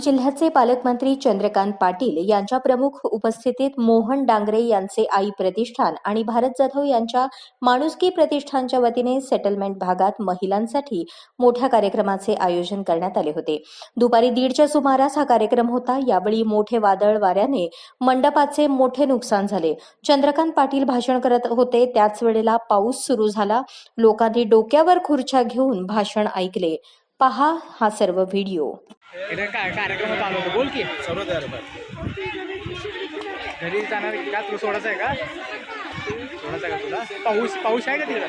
जिल्ह्याचे पालकमंत्री चंद्रकांत पाटील यांच्या प्रमुख उपस्थितीत मोहन डांगरे यांचे आई प्रतिष्ठान आणि भारत जाधव यांच्या माणुसकी प्रतिष्ठानच्या वतीने सेटलमेंट भागात महिलांसाठी मोठ्या कार्यक्रमाचे आयोजन करण्यात आले होते. दुपारी दीडच्या सुमारास हा कार्यक्रम होता. यावेळी मोठे वादळ वाऱ्याने मंडपाचे मोठे नुकसान झाले. चंद्रकांत पाटील भाषण करत होते. त्याच वेळेला पाऊस सुरू झाला. लोकांनी डोक्यावर खुर्च्या घेऊन भाषण ऐकले. पहा हा सर्व व्हिडिओ इथे काय कार्यक्रम चालू होतो. बोल की. सर्व तयार आहे घरी जाणार का? तुला सोडायचं आहे का? सोडायचं आहे का तुला? पाऊस पाऊस आहे का तिकडं?